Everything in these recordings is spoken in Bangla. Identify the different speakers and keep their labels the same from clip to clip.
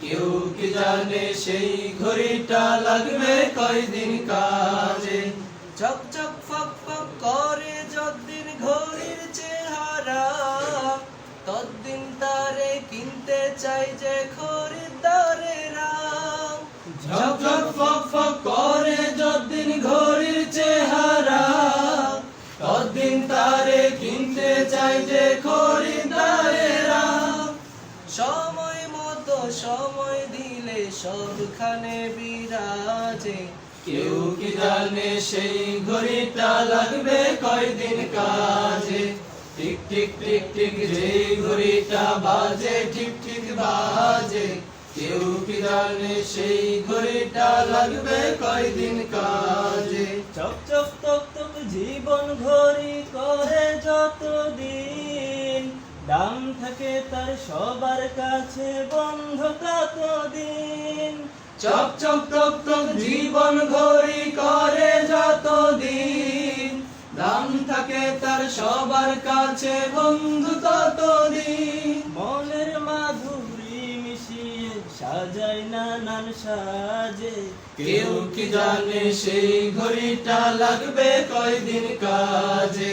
Speaker 1: কেউ কি জানে সেই ঘড়িটা লাগবে কয়দিন কাজে?
Speaker 2: চক চক ফক ফক করে যতদিন ঘড়ির চেহারা, ততদিন তারে কিনতে চাই যে খরিদ্দারেরা সময় দিলে সবখানে বিরাজে।
Speaker 1: কেউ কি জানে সেই ঘড়িটা লাগবে কয়দিন কাজে? টিক টিক টিক টিক যে ঘড়িটা বাজে ঠিক ঠিক বাজে। কেউ কি জানে সেই ঘড়িটা লাগবে কয়দিন কাজে?
Speaker 3: চক চক তক তক জীবন ঘড়ি করে যতদিন। দাম থাকে তার সবার কাছে বন্ধ কতদিন
Speaker 1: চক চক টক টক জীবন ঘড়ি করে যতদিন। দাম থাকে তার সবার কাছে বন্ধু ততদিন।
Speaker 3: মনের মাধুরী মিশিয়ে সাজায় নানান সাজে।
Speaker 1: কেউ কি জানে সেই ঘড়িটা লাগবে কয়দিন কাজে?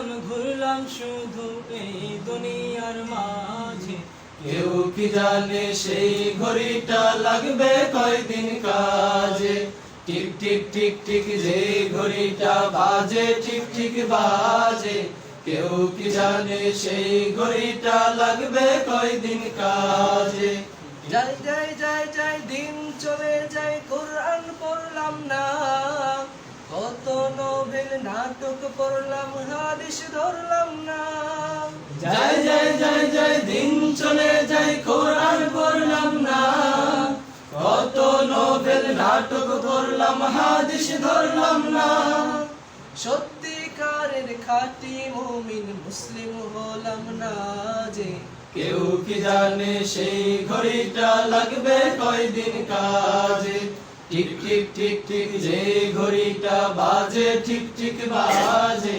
Speaker 3: দাইলাম ঘুরলাম শুধু এই দুনিয়ার মাঝে।
Speaker 1: কেউ কি জানে সেই ঘড়িটা লাগবে কয়দিন কাজে? টিক টিক টিক টিক, যে ঘড়িটা বাজে ঠিক ঠিক বাজে। কেউ কি জানে সেই ঘড়িটা লাগবে কয়দিন কাজে?
Speaker 2: যাই যাই যাই যাই, দিন চলে যায়, কোরআন পড়লাম না। কত নোবেল নাটক পড়লাম হাদিস ধরলাম না।
Speaker 1: জয় জয় জয় জয় দিন চলে যায় কোরআন পড়লাম না। কত নোবেল নাটক পড়লাম হাদিস ধরলাম না।
Speaker 2: সত্যিকারের খাঁটি মুমিন মুসলিম হলাম না যে।
Speaker 1: কেউ কি জানে সেই ঘড়িটা লাগবে কয়দিন কাজে? ঠিক ঠিক ঠিক ঠিক যে ঘড়িটা বাজে ঠিক ঠিক বাজে।